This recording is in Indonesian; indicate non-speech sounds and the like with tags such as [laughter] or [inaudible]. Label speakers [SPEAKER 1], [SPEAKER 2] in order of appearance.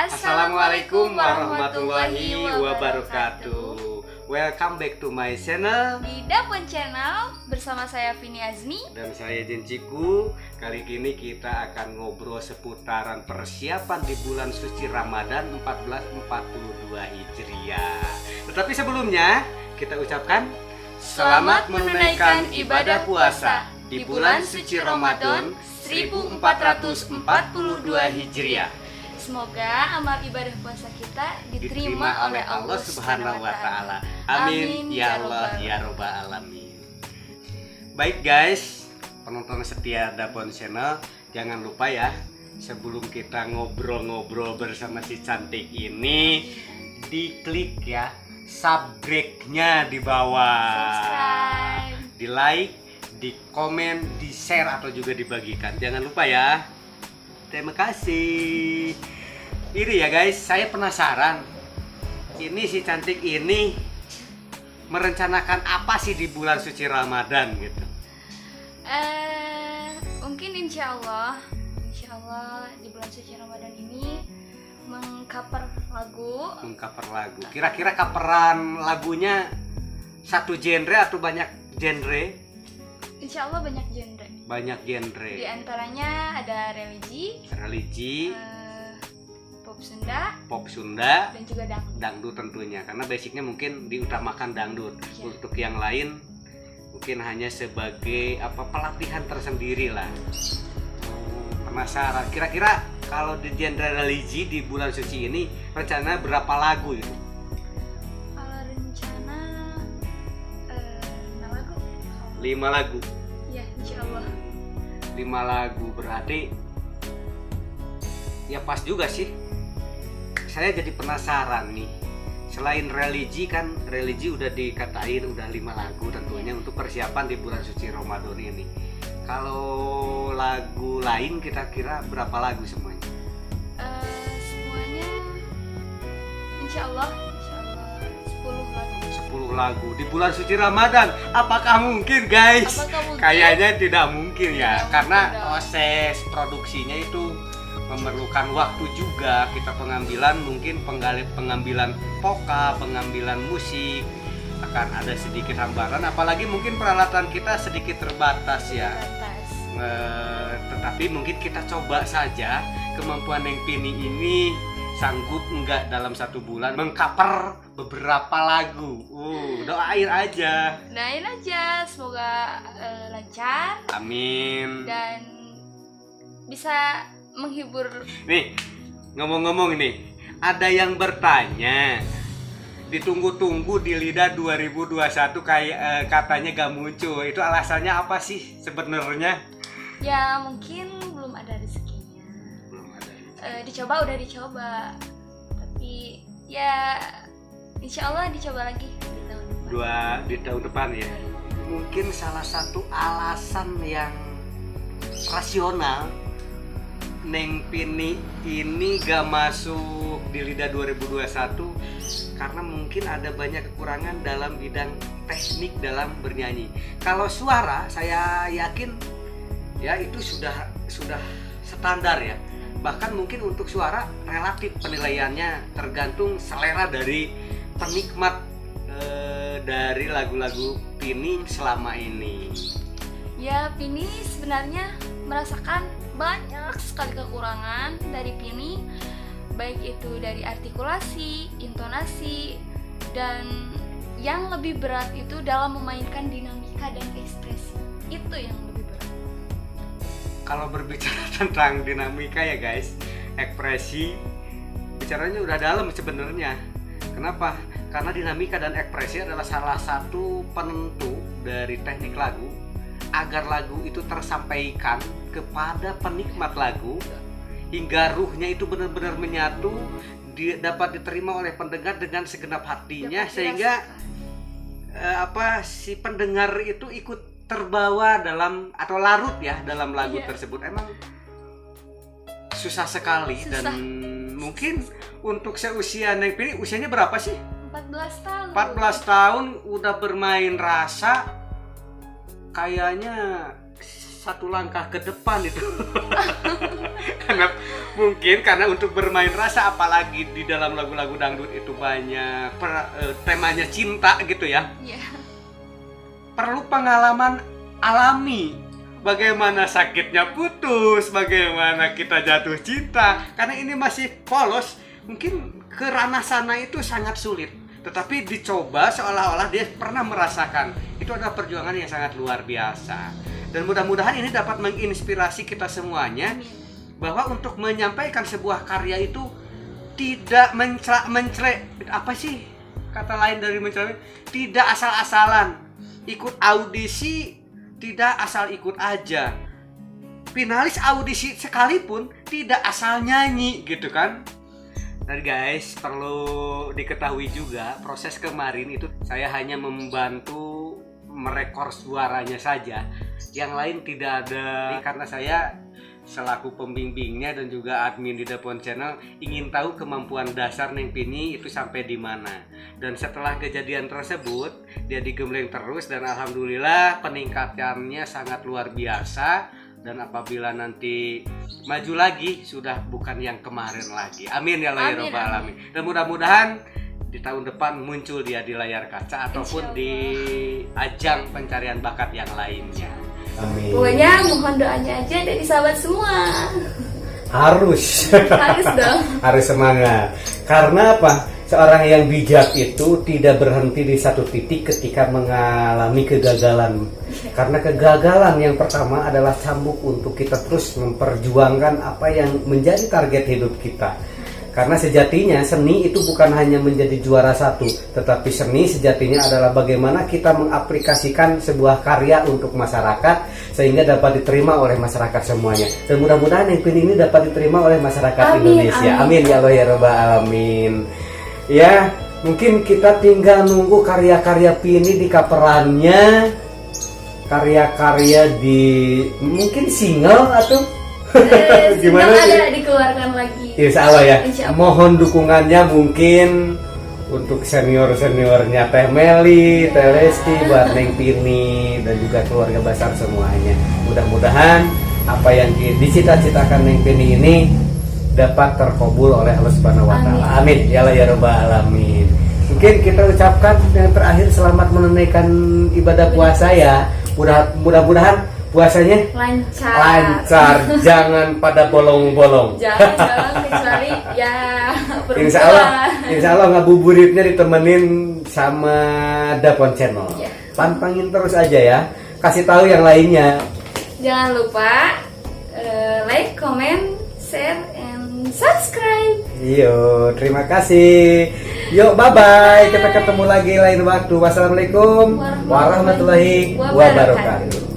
[SPEAKER 1] Assalamualaikum warahmatullahi wabarakatuh. Welcome back to my channel
[SPEAKER 2] Di Dapun Channel bersama saya Vini Azmi.
[SPEAKER 1] dan saya Jenciku. Kali ini kita akan ngobrol seputaran persiapan di bulan suci Ramadan 1442 Hijriah. Tetapi sebelumnya kita ucapkan
[SPEAKER 2] Selamat menunaikan ibadah puasa di bulan suci Ramadan 1442
[SPEAKER 1] Hijriah.
[SPEAKER 2] Semoga amal ibadah puasa kita diterima, oleh Allah
[SPEAKER 1] Subhanahu wa taala.
[SPEAKER 2] Amin,
[SPEAKER 1] Amin
[SPEAKER 2] ya
[SPEAKER 1] ya Allah ya robbal alamin. Baik guys, penonton setia Dapon Channel, jangan lupa ya sebelum kita ngobrol-ngobrol bersama si cantik ini diklik ya subscribe-nya di bawah.
[SPEAKER 2] Subscribe.
[SPEAKER 1] Di like, di komen, di share atau juga dibagikan. Jangan lupa ya. Terima kasih. Ini ya guys, saya penasaran. Ini si cantik ini merencanakan apa sih di bulan suci Ramadan gitu.
[SPEAKER 2] Eh, mungkin insya Allah, insya Allah di bulan suci Ramadan ini mengcover lagu.
[SPEAKER 1] Mengcover lagu. Kira-kira coveran lagunya satu genre atau banyak genre?
[SPEAKER 2] Insya Allah banyak genre.
[SPEAKER 1] Banyak
[SPEAKER 2] Di
[SPEAKER 1] genre.
[SPEAKER 2] antaranya ada religi,
[SPEAKER 1] Religi,
[SPEAKER 2] eh, pop Sunda,
[SPEAKER 1] pop Sunda,
[SPEAKER 2] dan juga dangdut.
[SPEAKER 1] dangdut tentunya karena basicnya mungkin diutamakan dangdut.
[SPEAKER 2] Iya.
[SPEAKER 1] untuk yang lain mungkin hanya sebagai apa pelatihan tersendiri lah. Penasaran. Kira-kira kalau di genre religi di bulan suci ini rencana berapa lagu itu?
[SPEAKER 2] Kalau rencana eh, lagu.
[SPEAKER 1] lima lagu?
[SPEAKER 2] Ya, insya Allah.
[SPEAKER 1] lima lagu. Berarti ya pas juga sih saya jadi penasaran nih. Selain religi kan religi udah dikatain udah lima lagu tentunya untuk persiapan di bulan suci Ramadan ini. Kalau lagu lain kira-kira berapa lagu semuanya?
[SPEAKER 2] Eh, semuanya insya Allah, insya Allah 10 lagu.
[SPEAKER 1] 10 lagu di bulan suci Ramadan. Apakah mungkin guys?
[SPEAKER 2] Apakah mungkin?
[SPEAKER 1] Kayaknya tidak mungkin ya,
[SPEAKER 2] Tidak
[SPEAKER 1] karena
[SPEAKER 2] mungkin
[SPEAKER 1] proses produksinya itu memerlukan waktu juga. Kita pengambilan mungkin penggali pengambilan poka, pengambilan musik akan ada sedikit hambatan. Apalagi mungkin peralatan kita sedikit terbatas ya.
[SPEAKER 2] Terbatas.
[SPEAKER 1] Eh, tetapi mungkin kita coba saja kemampuan yang Pini ini sanggup enggak dalam satu bulan mengcover beberapa lagu. Uh, doain aja.
[SPEAKER 2] Doain aja, semoga eh, lancar
[SPEAKER 1] Amin.
[SPEAKER 2] dan bisa menghibur.
[SPEAKER 1] Nih, ngomong-ngomong nih, ada yang bertanya. Ditunggu-tunggu di lidah 2021 kayak eh, katanya gak muncul. Itu alasannya apa sih sebenarnya?
[SPEAKER 2] Ya mungkin belum ada rezekinya.
[SPEAKER 1] Belum ada.
[SPEAKER 2] Eh, dicoba udah dicoba, tapi ya insya Allah dicoba lagi di tahun depan.
[SPEAKER 1] Dua di tahun depan ya. Mungkin salah satu alasan yang rasional Neng Pini ini gak masuk di lidah 2021 karena mungkin ada banyak kekurangan dalam bidang teknik dalam bernyanyi. Kalau suara saya yakin ya itu sudah sudah standar ya. Bahkan mungkin untuk suara relatif penilaiannya tergantung selera dari penikmat eh, dari lagu-lagu Pini selama ini.
[SPEAKER 2] Ya, Pini sebenarnya merasakan banyak sekali kekurangan dari Pini, baik itu dari artikulasi, intonasi, dan yang lebih berat itu dalam memainkan dinamika dan ekspresi. Itu yang lebih berat.
[SPEAKER 1] kalau berbicara [laughs] tentang dinamika ya guys ekspresi bicaranya udah dalam sebenarnya kenapa karena dinamika dan ekspresi adalah salah satu penentu dari teknik lagu agar lagu itu tersampaikan kepada penikmat lagu hingga ruhnya itu benar-benar menyatu di- dapat diterima oleh pendengar dengan segenap hatinya
[SPEAKER 2] Dapat
[SPEAKER 1] sehingga eh, apa si pendengar itu ikut terbawa dalam atau larut ya dalam lagu
[SPEAKER 2] Iya.
[SPEAKER 1] tersebut emang susah sekali
[SPEAKER 2] Susah.
[SPEAKER 1] dan mungkin untuk seusia Neng Pini usianya berapa sih
[SPEAKER 2] 14 tahun.
[SPEAKER 1] 14 tahun udah bermain rasa kayaknya satu langkah ke depan itu. [laughs] Karena mungkin karena untuk bermain rasa apalagi di dalam lagu-lagu dangdut itu banyak per- eh, temanya cinta gitu ya.
[SPEAKER 2] Iya.
[SPEAKER 1] perlu pengalaman alami. Bagaimana sakitnya putus bagaimana kita jatuh cinta. Karena ini masih polos mungkin ke ranah sana itu sangat sulit. Tetapi dicoba seolah-olah dia pernah merasakan. Itu adalah perjuangan yang sangat luar biasa dan mudah-mudahan ini dapat menginspirasi kita semuanya
[SPEAKER 2] Amin.
[SPEAKER 1] bahwa untuk menyampaikan sebuah karya itu tidak mencelek apa sih kata lain dari mencelek tidak asal-asalan. Ikut audisi tidak asal ikut aja. Finalis audisi sekalipun tidak asal nyanyi gitu kan? Dan guys perlu diketahui juga proses kemarin itu saya hanya membantu merekor suaranya saja yang lain tidak ada karena saya selaku pembimbingnya dan juga admin di Depon Channel ingin tahu kemampuan dasar Neng Pini itu sampai di mana. Dan setelah kejadian tersebut, dia digembleng terus dan alhamdulillah peningkatannya sangat luar biasa dan apabila nanti maju lagi sudah bukan yang kemarin lagi. Amin ya Allah ya Rabbal alamin. Dan mudah-mudahan di tahun depan muncul dia di layar kaca ataupun di ajang pencarian bakat yang lainnya.
[SPEAKER 3] Amin.
[SPEAKER 2] Pokoknya mohon doanya aja dari sahabat semua.
[SPEAKER 3] Harus.
[SPEAKER 2] Harus dong. [laughs]
[SPEAKER 3] Harus semangat. Karena apa? Seorang yang bijak itu tidak berhenti di satu titik ketika mengalami kegagalan. Karena kegagalan yang pertama adalah cambuk untuk kita terus memperjuangkan apa yang menjadi target hidup kita. Karena sejatinya seni itu bukan hanya menjadi juara satu, tetapi seni sejatinya adalah bagaimana kita mengaplikasikan sebuah karya untuk masyarakat sehingga dapat diterima oleh masyarakat semuanya. Dan mudah-mudahan yang ini dapat diterima oleh masyarakat
[SPEAKER 2] Amin,
[SPEAKER 3] Indonesia.
[SPEAKER 2] amin.
[SPEAKER 3] Amin ya Allah ya Rabbal alamin. Ya, mungkin kita tinggal nunggu karya-karya Pini di kaperannya, karya-karya di mungkin single atau
[SPEAKER 2] Eh, [laughs]
[SPEAKER 3] Gimana sih?
[SPEAKER 2] ada dikeluarkan lagi.
[SPEAKER 3] Insya Allah ya.
[SPEAKER 2] Insya Allah.
[SPEAKER 3] Mohon dukungannya mungkin untuk senior seniornya Teh Meli, Teh Lesti, buat Neng Pini dan juga keluarga besar semuanya. Mudah-mudahan apa yang di- dicita-citakan Neng Pini ini dapat terkabul oleh Allah Subhanahu Wa Taala. Amin. Ya Allah ya Rabbal alamin. Mungkin kita ucapkan yang terakhir selamat menunaikan ibadah puasa ya. Mudah mudah-mudahan puasanya
[SPEAKER 2] Lancar.
[SPEAKER 3] lancar, [laughs] jangan pada bolong-bolong.
[SPEAKER 2] Jangan [laughs] jangan kecuali ya perempuan.
[SPEAKER 3] Insya Allah, insya Allah ngabuburitnya ditemenin sama Dapon Channel.
[SPEAKER 2] Iya.
[SPEAKER 3] Pantangin terus aja ya. Kasih tahu yang lainnya.
[SPEAKER 2] Jangan lupa eh, like, comment, share, and subscribe.
[SPEAKER 3] Yo, terima kasih. Yuk, bye bye. Kita ketemu lagi lain waktu. Wassalamualaikum warahmatullahi wabarakatuh.